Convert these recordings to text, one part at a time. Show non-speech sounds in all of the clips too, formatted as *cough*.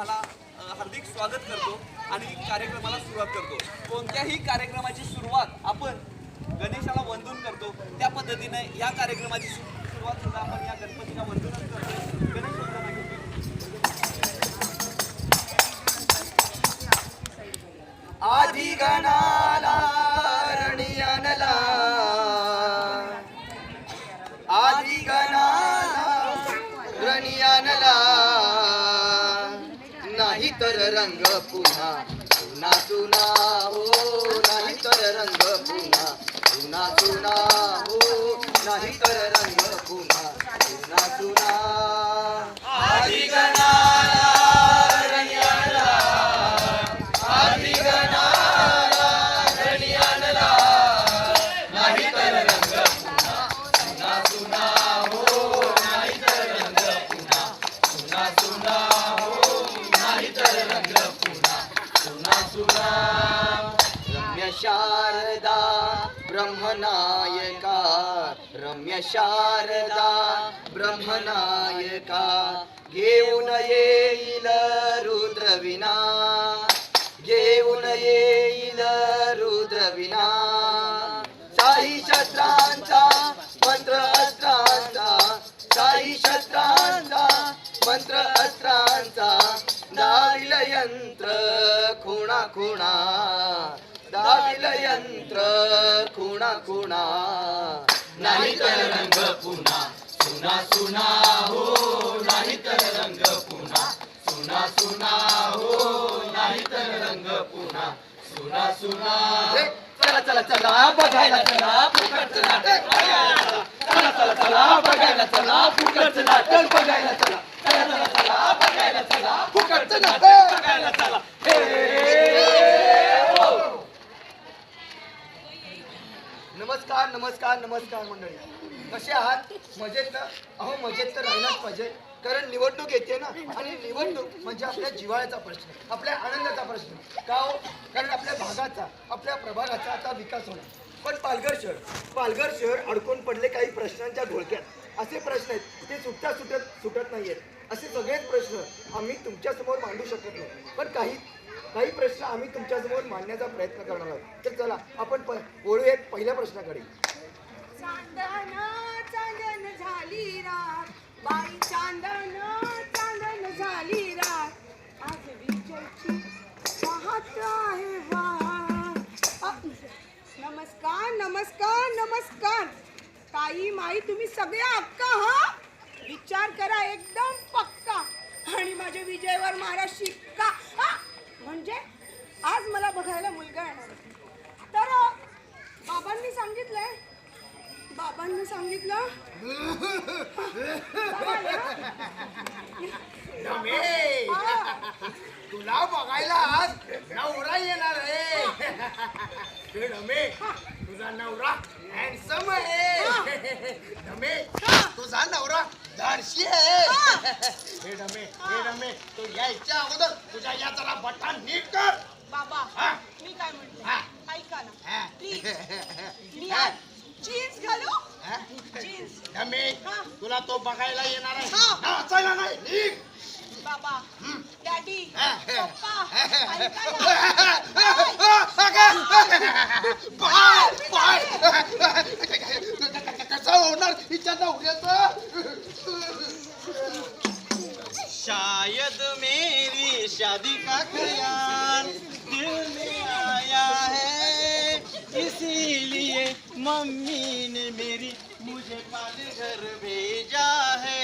तुम्हाला हार्दिक स्वागत करतो आणि कार्यक्रमाला सुरुवात करतो कोणत्याही कार्यक्रमाची सुरुवात आपण गणेशाला वंदून करतो त्या पद्धतीने या कार्यक्रमाची सुरुवात सुद्धा आपण या गणपतीला वंदूनच करतो गणेश वंदना घेतो. आधी रंग पुन्हा पुन्हा चुना हो नाही तर रंग पुन्हा पुन्हा चुना हो नाही तर शारदा ब्रह्मनायका घेऊन येईल रुद्रविना घेऊन येईल रुद्रविना. साई शस्त्रांचा मंत्र अस्त्रांचा साई शस्त्रांचा मंत्र अस्त्रांचा दाविल यंत्र खुणा खुणा दाविल यंत्र खुणा खुणा. नाही तर रंग पुन्हा. सुना सुना हो नाही तर रंग पुन्हा. सुना सुना हो नाही तर रंग पुन्हा. सुना सुना चला चला चला बघायला चला फुकटचं नाटक बघायला चला चला चला बघायला चला फुकटचं नाटक बघायला चला. चला चला चला बघायला चला फुकटचं नाटक बघायला चला हे हो. नमस्कार नमस्कार मंडळी. कसे आहात? मजेत ना अहो मजेत तर राहिलाच पाहिजे. कारण निवडणूक येते ना. आणि निवडणूक म्हणजे आपल्या जिव्हाळ्याचा प्रश्न आपल्या आनंदाचा प्रश्न. का हो? कारण आपल्या भागाचा आपल्या प्रभागाचा आता विकास होणार. पण पालघर शहर पालघर शहर अडकून पडले काही प्रश्नांच्या घोळक्यात. असे प्रश्न आहेत ते सुटता सुटत सुटत नाही आहेत असे सगळेच प्रश्न आम्ही तुमच्यासमोर मांडू शकत नाही. पण काही काही प्रश्न आम्ही तुमच्यासमोर मांडण्याचा प्रयत्न करणार आहोत. तर चला आपण प- वळूयात पहिल्या प्रश्नाकडे. चांदन चांदन झाली रात. बाई चांदन चांदन झाली रात. आज विजयची पाहत आहे नमस्कार नमस्कार नमस्कार. ताई माई तुम्ही सगळे अक्का हा? विचार करा एकदम पक्का. आणि माझ्या विजयवर मारा शिक्का हा, म्हणजे आज मला बघायला मुलगा येणार आहे. तर अ, बाबांनी सांगितलंय बाबांनी सांगितलं. *laughs* तुला बघायला आज नवरा येणार आहे. *laughs* हे रमे तुझा नवरा हँडसम आहे. *laughs* रमे तुझा नवरा धाडशी आहे. हे रमे हे रमे तू यायच्या अगोदर तुझ्या या जरा बटा नीट कर. बाबा हा. मी काय म्हणते हा. ऐका ना हा. प्लीज मी आज जीन्स घालू हा? जीन्स रमे हा. तुला तो बघायला येणार आहे. हा. नाचायला नाही बाबा डॅडी. पप्पा ऐका *laughs* मम्मी ने मेरी मुझे पालघर भेजा है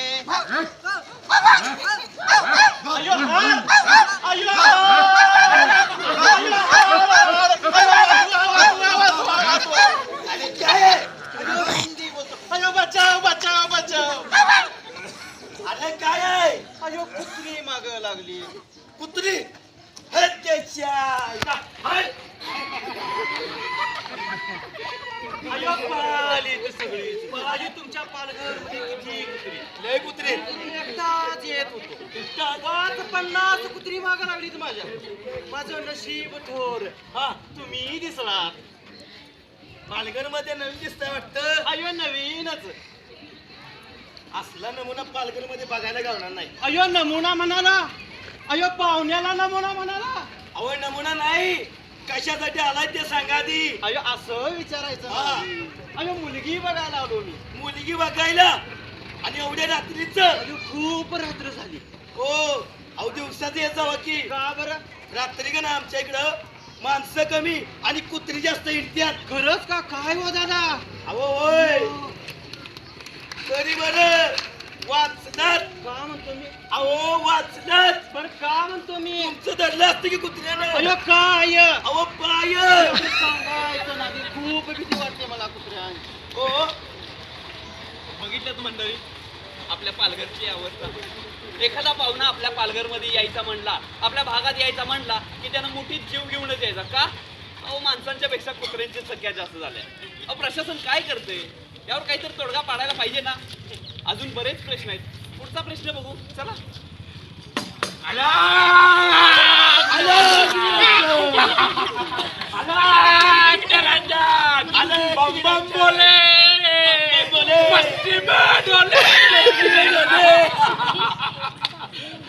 अयो अयो अरे क्या है हिंदी बोलतो अयो अरे काय आहे अयो कुत्री माग लागली कुत्री हे त्याच्या अयो पाली तू सगळी. पाली तुमच्या पालघर किती कुत्री लय कुत्री एकदाच येत होतो. पाच पन्नास कुत्री माग लागली माझ्या. माझं नशीब थोर. हा तुम्ही दिसलात. पालघरमध्ये नवीन दिसतंय वाटतं. अयो नवीनच. असला नमुना पालघरमध्ये बघायला गावणार नाही. अयो नमुना म्हणाला. अयो पाहुण्याला नमुना म्हणाला. अहो नमुना नाही. कशासाठी आलाय ते सांगा आधी. अयो असं विचारायचं अयो मुलगी बघायला आलो मी. मुलगी बघायला. आणि एवढ्या रात्रीच. खूप रात्र झाली. हो. अहो दिवसात येत जावं की. का बरं? रात्री का ना आमच्या इकडं? माणसं कमी आणि कुत्री जास्त हिंडत्यात. खरंच का? काय हो दादा? अहो होय. तरी बर. वाचनात का म्हणतो मी अहो वाचनात पण का म्हणतो मी तुमचं धरलं असतं की कुत्र्यानं अयो काय? अहो पाय एवढं सांगायचं नाही. खूप भीती वाटते मला कुत्र्या हो. बघितलं मंडळी आपल्या पालघरची अवस्था. एखादा पाहुणा आपल्या पालघरमध्ये यायचा म्हणला आपल्या भागात यायचा म्हणला की त्यानं मोठीत जीव घेऊनच यायचा. का? अहो माणसांच्या पेक्षा कुत्र्यांची संख्या जास्त झाल्या. अहो प्रशासन काय करते यावर काहीतरी तोडगा पाडायला पाहिजे ना? अजून बरेच प्रश्न आहेत. पुढचा प्रश्न बघू. चला.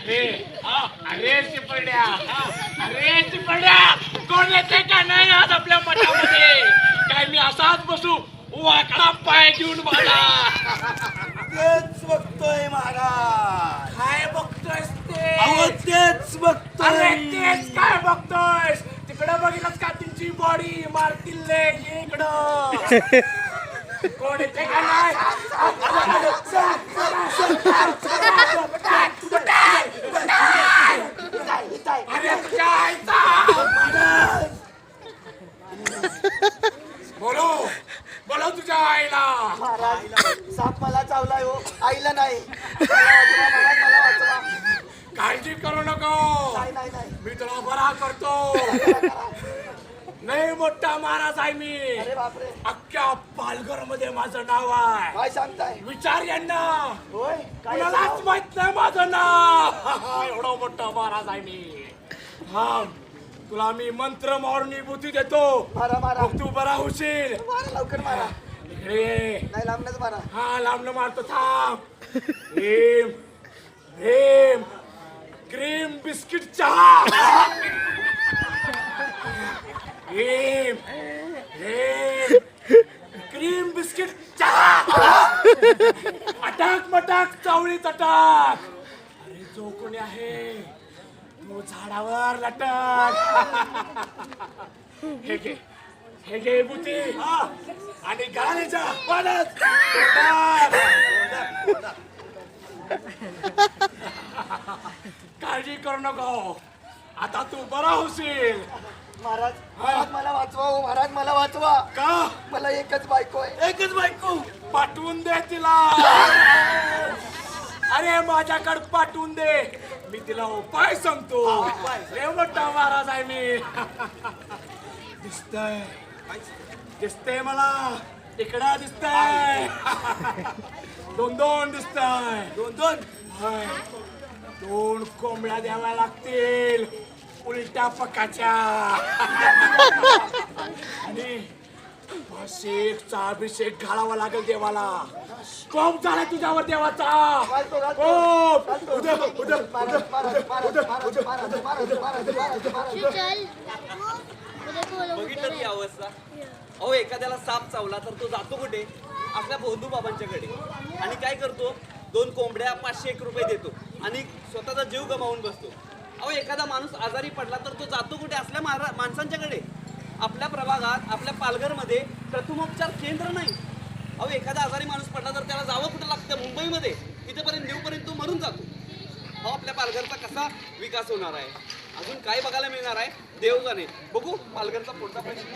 अरे चिपड्या अरे चिपड्या कोण येते का नाही आज आपल्या मठामध्ये? काय मी असाच बसू? वाकडा पाय घेऊन मला तेच बघतोय महाराज काय बघतोयस ते अहो तेच अरे बघतोय तेच काय बघतोयस तिकडं बघितलंस का तुमची बॉडी मारतील ले इकडं कोण येते का नाही अरे तुझ्या आईचा बोलो बोलो तुझ्या आईला महाराज साप मला चावलाय हो आईला नाही मला वाचवा महाराज मला वाचवा काळजी करू नको नाही नाही नाही मी तुला बरा करतो नाही मोठा महाराज आहे मी? अरे बापरे. अख्ख्या पालघरमध्ये माझं नाव आहे. काय सांगताय? विचार यांना होय? काय कुणालाच माहीत नाही माझं नाव. *laughs* एवढा मोठा महाराज आहे मी. हा. तुला मी मंत्र मारून बुद्धी देतो. मारा मारा. मग तू बरा होशील. मारा लवकर मारा. इकडे ये. नाही लांबनच मारा. हा लांबनं मारतो थांब. भीम भीम. क्रीम बिस्किट चहा. *laughs* भीम. क्रीम बिस्किट चहा! अटाक मटाक चावळी तटाक अरे जो कोणी आहे तो झाडावर लटक! हे घे हे घे बुती आणि गाण्याच्या पाण्यात! काळजी करू नको! आता तू बरा होशील! महाराज महाराज मला वाचवा हो महाराज मला वाचवा. का? मला एकच बायको आहे. एकच बायको? पाठवून दे तिला. अरे माझ्याकडे पाठवून दे. मी तिला उपाय सांगतो. लय मोठा महाराज आहे मी. दिसतय. दिसतंय मला. इकडं दिसतंय. दोन दोन दिसतंय. दोन दोन? होय. दोन कोंबड्या द्याव्या लागतील. उलटा पकाच्या आणि शेखचा अभिषेक घालावा लागेल देवाला. कोप झाला तुझ्यावर देवाचा. कोप. बघितलं ती अवस्था अहो एखाद्याला साप चावला तर तो जातो कुठे? आपल्या बंधू बाबांच्याकडे. आणि काय करतो? दोन कोंबड्या पाचशे एक रुपये देतो. आणि स्वतःचा जीव गमावून बसतो. अहो एखादा माणूस आजारी पडला तर तो जातो कुठे? असल्या महारा माणसांच्याकडे. आपल्या प्रभागात आपल्या पालघरमध्ये प्रथमोपचार केंद्र नाही. अहो एखादा आजारी माणूस पडला तर त्याला जावं कुठं लागतं? मुंबईमध्ये. इथेपर्यंत देऊपर्यंत तो मरून जातो. अहो आपल्या पालघरचा कसा विकास होणार आहे? अजून काय बघायला मिळणार आहे? देव जाणे बघू पालघरचा पुढचा प्रश्न?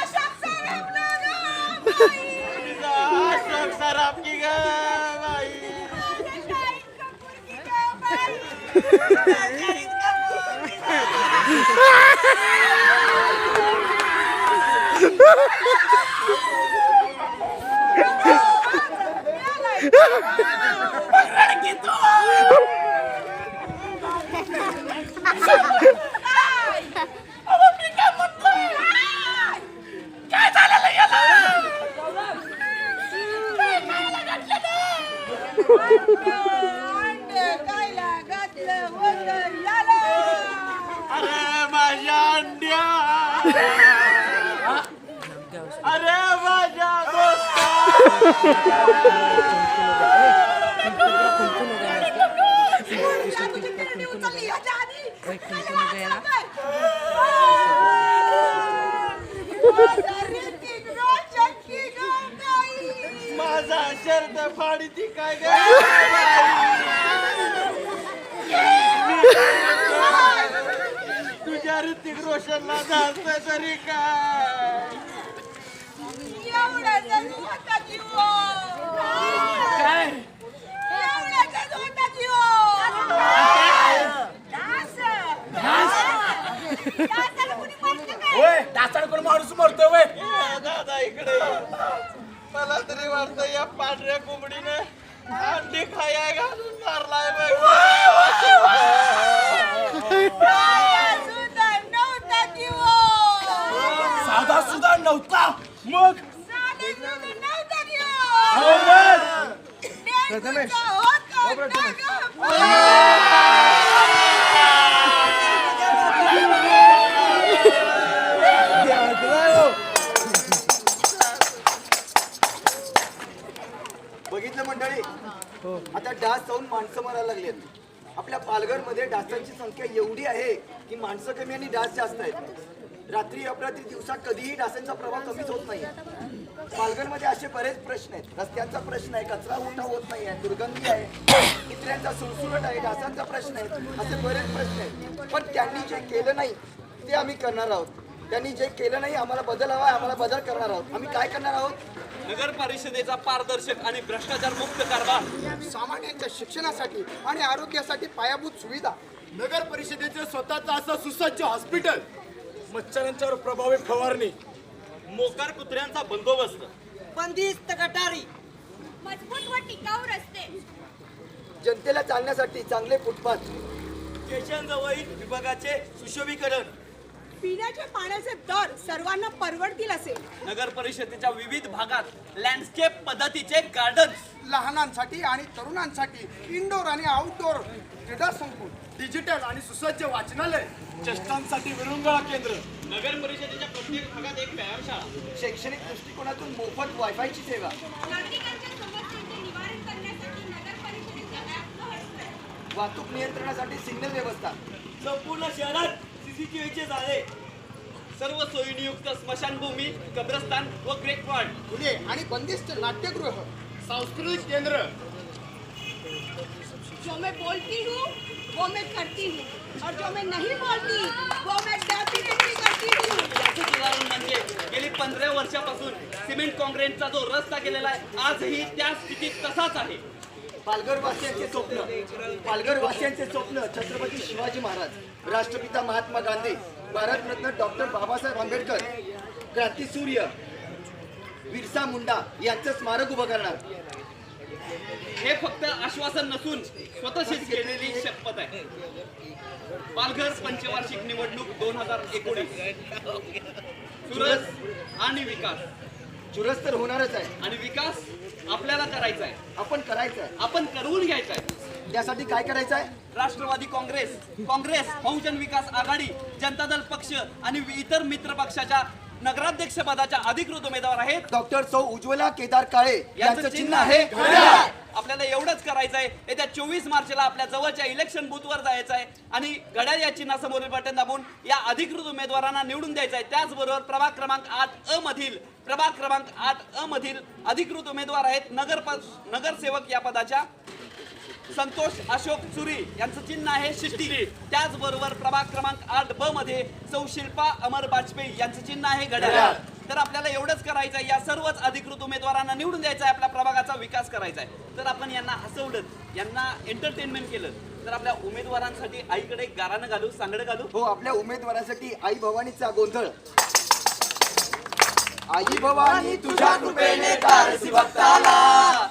Ha ha ha! वाचलं काय? माझा शर्ट फाडी ती काय ग? तुझ्या ऋतिक रोशनला जास्त तरी काय? एवढ्याचाच होता जीव. एवढ्याचाच होता जीव. डास. डासाला कुणी माणूस मरतोय वय दादा इकडे. मला तरी वाटतं या पांढऱ्या कोंबडीने अंडी खाया घालून मारलाय. साधा सुद्धा नव्हता. मग? साधं आता डास जाऊन माणसं मरायला लागलेत आपल्या पालघरमध्ये डासांची संख्या एवढी आहे की माणसं कमी आणि डास जास्त आहेत. रात्री अपरात्री दिवसा कधीही डासांचा प्रभाव कमीच होत नाही. पालघरमध्ये असे बरेच प्रश्न आहेत. रस्त्यांचा प्रश्न आहे कचरा उठा होत नाही आहे दुर्गंधी आहे. कुत्र्यांचा सुळसुळट आहे डासांचा प्रश्न आहे असे बरेच प्रश्न आहेत. पण त्यांनी जे केलं नाही ते आम्ही करणार आहोत. त्यांनी जे केलं नाही आम्हाला बदल हवा आहे आम्हाला बदल करणार आहोत. आम्ही काय करणार आहोत? नगर परिषदेचा पारदर्शक आणि भ्रष्टाचार मुक्त कारभार. सामान्यांच्या शिक्षणासाठी आणि आरोग्यासाठी पायाभूत सुविधा. नगर परिषदेचे स्वतःचं असं सुसज्ज हॉस्पिटल. मच्छरांच्यावर प्रभावी फवारणी. मोकार कुत्र्यांचा बंदोबस्त. बंदिस्त गटारी. मजबूत व टिकाऊ रस्ते. जनतेला चालण्यासाठी चांगले फुटपाथ. स्टेशनजवळील विभागाचे सुशोभीकरण. पिण्याच्या पाण्याचे दर सर्वांना परवडतील असे. नगर परिषदेच्या विविध भागात लँडस्केप पद्धतीचे गार्डन्स लहानांसाठी आणि तरुणांसाठी इंडोर आणि आउटडोर क्रीडा संकुल डिजिटल आणि सुसज्ज वाचनालय. चेष्टांसाठी विरंगुळा केंद्र. नगर परिषदेच्या प्रत्येक भागात एक व्यायामशाळा शैक्षणिक दृष्टिकोनातून मोफत वायफायची सेवा. नागरिकांच्या समस्यांचे निवारण करण्यासाठी नगर परिषदेचा ऍप हस्ते वाहतूक नियंत्रणासाठी सिग्नल व्यवस्था. संपूर्ण शहरात सीसीटीव्हीचे जाळे सर्व सोयीनियुक्त स्मशानभूमी कब्रस्तान व ग्रेक वॉर्ड खुले आणि बंदिस्त नाट्यगृह सांस्कृतिक केंद्र. जो मैं बोलती हूँ वो मैं करती हूँ। और जो मैं नहीं बोलती वो मैं डेफिनेटली करती हूँ। याचंच उदाहरण म्हणजे गेली पंधरा वर्षापासून सिमेंट काँक्रीटचा जो रस्ता केलेला आहे आजही त्या स्थितीत तसाच आहे. पालघर वासियांचे स्वप्न पालघर वासियांचे स्वप्न छत्रपती शिवाजी महाराज. राष्ट्रपिता महात्मा गांधी भारतरत्न डॉक्टर बाबासाहेब आंबेडकर क्रांतीसूर्य बिरसा मुंडा यांचं स्मारक उभं करणार. हे फक्त आश्वासन नसून स्वतःशीच घेतलेली शपथ आहे. पालघर पंचवार्षिक निवडणूक दोन हजार एकोणीस. सुरस आणि विकास. चुरस तर होणारच आहे. आणि विकास आपल्याला करायचा आहे. आपण करायचं आहे. आपण करवून घ्यायचा आहे. त्यासाठी काय करायचं आहे? राष्ट्रवादी काँग्रेस काँग्रेस बहुजन विकास आघाडी जनता दल पक्ष आणि इतर मित्र पक्षाच्या नगराध्यक्ष पदाच्या अधिकृत उमेदवार आहेत. डॉक्टर सौ उज्ज्वला केदार काळे यांचं चिन्ह आहे. आपल्याला एवढंच करायचं आहे. येत्या चोवीस मार्चला आपल्या जवळच्या इलेक्शन बूथवर जायचं आहे. आणि घड्याळ या चिन्हासमोरील बटन दाबून या अधिकृत उमेदवारांना निवडून द्यायचं आहे. त्याचबरोबर प्रभाग क्रमांक आठ अ मधील प्रभाग क्रमांक आठ अ मधील अधिकृत उमेदवार आहेत नगर नगरसेवक या पदाच्या. संतोष अशोक चुरी यांचं चिन्ह आहे शिट्टी. त्याचबरोबर प्रभाग क्रमांक आठ ब मध्ये सौ शिल्पा अमर वाजपेयी यांचं चिन्ह आहे घड्याळ. तर आपल्याला एवढंच करायचं आहे या सर्वच अधिकृत उमेदवारांना निवडून द्यायचं आहे आपल्या प्रभागाचा विकास करायचा आहे. तर आपण यांना हसवलं यांना एंटरटेनमेंट केलं तर आपल्या उमेदवारांसाठी आईकडे गारानं घालू सांगडं घालू? हो आपल्या उमेदवारासाठी आई भवानीचा गोंधळ. आई भवानी तुझ्या कृपेने भक्ताला.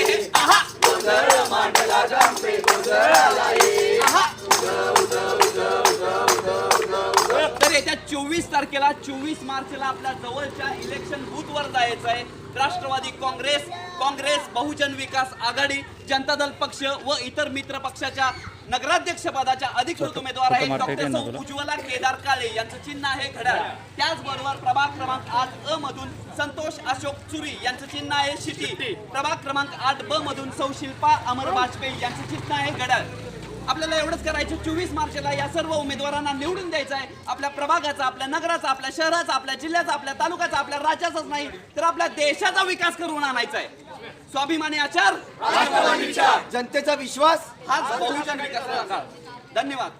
मांडला गंपे गोंधळाला चोवीस तारखेला चोवीस मार्चला आपल्या जवळच्या इलेक्शन बूथ वर जायचं आहे. राष्ट्रवादी काँग्रेस काँग्रेस बहुजन विकास आघाडी जनता दल पक्ष व इतर मित्र पक्षाच्या नगराध्यक्ष पदाच्या अधिकृत उमेदवार आहेत डॉक्टर सौ उज्ज्वला केदार काळे. यांचं चिन्ह आहे घड्याळ. त्याचबरोबर प्रभाग क्रमांक आठ अ मधून संतोष अशोक चुरी यांचं चिन्ह आहे शिटी. प्रभाग क्रमांक आठ ब मधून सौ शिल्पा अमर वाजपेयी यांचं चिन्ह आहे घड्याळ. आपल्याला एवढंच करायचं. चोवीस मार्चला या सर्व उमेदवारांना निवडून द्यायचं आहे. आपल्या प्रभागाचा आपल्या नगराचा आपल्या शहराचा आपल्या जिल्ह्याचा आपल्या तालुक्याचा आपल्या राज्याचाच नाही तर आपल्या देशाचा विकास करून आणायचा आहे. स्वाभिमानी आचार जनतेचा विश्वास हाच बहुजन विकासाचा काळ धन्यवाद.